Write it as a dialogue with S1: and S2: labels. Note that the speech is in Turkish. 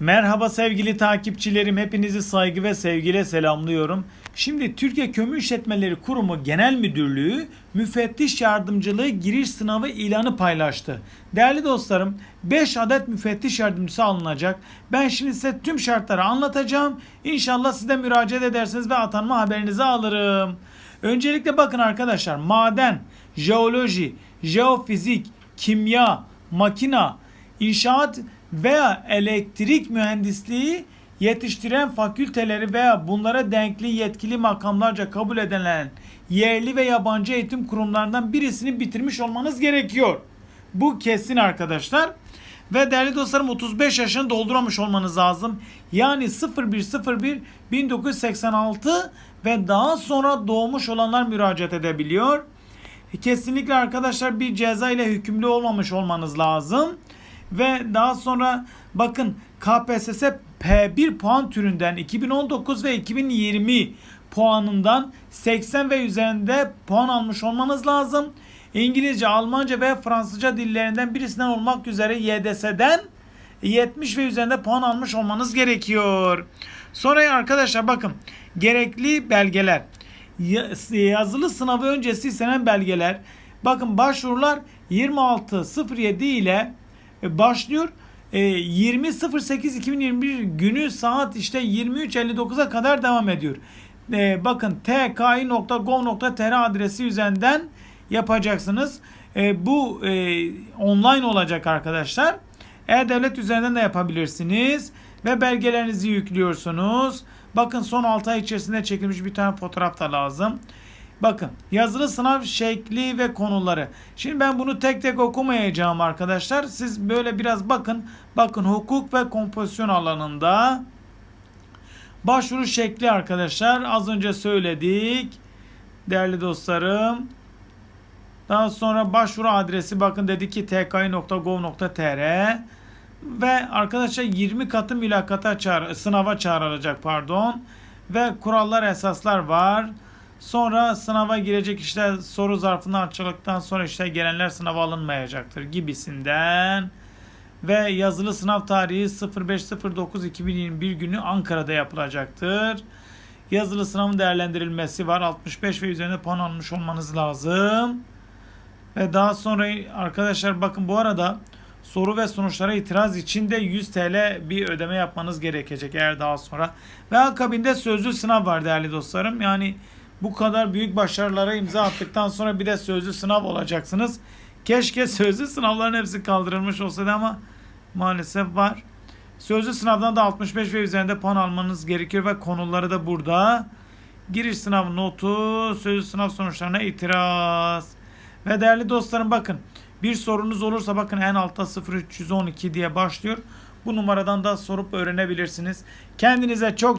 S1: Merhaba sevgili takipçilerim. Hepinizi saygı ve sevgiyle selamlıyorum. Şimdi Türkiye Kömür İşletmeleri Kurumu Genel Müdürlüğü müfettiş yardımcılığı giriş sınavı ilanı paylaştı. Değerli dostlarım 5 adet müfettiş yardımcısı alınacak. Ben şimdi size tüm şartları anlatacağım. İnşallah siz de müracaat edersiniz ve atanma haberinizi alırım. Öncelikle bakın arkadaşlar maden, jeoloji, jeofizik, kimya, makina, inşaat veya elektrik mühendisliği yetiştiren fakülteleri veya bunlara denkli yetkili makamlarca kabul edilen yerli ve yabancı eğitim kurumlarından birisini bitirmiş olmanız gerekiyor. Bu kesin arkadaşlar. Ve değerli dostlarım 35 yaşını doldurmamış olmanız lazım. Yani 0101 1986 ve daha sonra doğmuş olanlar müracaat edebiliyor. Kesinlikle arkadaşlar bir ceza ile hükümlü olmamış olmanız lazım. Ve daha sonra bakın KPSS P1 puan türünden 2019 ve 2020 puanından 80 ve üzerinde puan almış olmanız lazım. İngilizce, Almanca ve Fransızca dillerinden birisinden olmak üzere YDS'den 70 ve üzerinde puan almış olmanız gerekiyor. Sonra arkadaşlar bakın gerekli belgeler Ya- yazılı sınavı öncesi istenen belgeler bakın başvurular 26.07 ile başlıyor. E, 20.08.2021 günü saat işte 23.59'a kadar devam ediyor. E, bakın tki.gov.tr adresi üzerinden yapacaksınız. E, bu e, online olacak arkadaşlar. E-Devlet üzerinden de yapabilirsiniz. Ve belgelerinizi yüklüyorsunuz. Bakın son 6 ay içerisinde çekilmiş bir tane fotoğraf da lazım. Bakın yazılı sınav şekli ve konuları. Şimdi ben bunu tek tek okumayacağım arkadaşlar. Siz böyle biraz bakın. Bakın hukuk ve kompozisyon alanında başvuru şekli arkadaşlar. Az önce söyledik. Değerli dostlarım. Daha sonra başvuru adresi bakın dedi ki tki.gov.tr ve arkadaşlar 20 katı mülakata çağır, sınava çağrılacak pardon ve kurallar esaslar var. Sonra sınava girecek işte soru zarfını açıldıktan sonra işte gelenler sınava alınmayacaktır gibisinden. Ve yazılı sınav tarihi 05.09.2021 günü Ankara'da yapılacaktır. Yazılı sınavın değerlendirilmesi var. 65 ve üzerinde puan almış olmanız lazım. Ve daha sonra arkadaşlar bakın bu arada soru ve sonuçlara itiraz için de 100 TL bir ödeme yapmanız gerekecek eğer daha sonra. Ve akabinde sözlü sınav var değerli dostlarım. Yani bu kadar büyük başarılara imza attıktan sonra bir de sözlü sınav olacaksınız. Keşke sözlü sınavların hepsi kaldırılmış olsaydı ama maalesef var. Sözlü sınavdan da 65 ve üzerinde puan almanız gerekiyor ve konuları da burada. Giriş sınav notu, sözlü sınav sonuçlarına itiraz. Ve değerli dostlarım bakın bir sorunuz olursa bakın en altta 0312 diye başlıyor. Bu numaradan da sorup öğrenebilirsiniz. Kendinize çok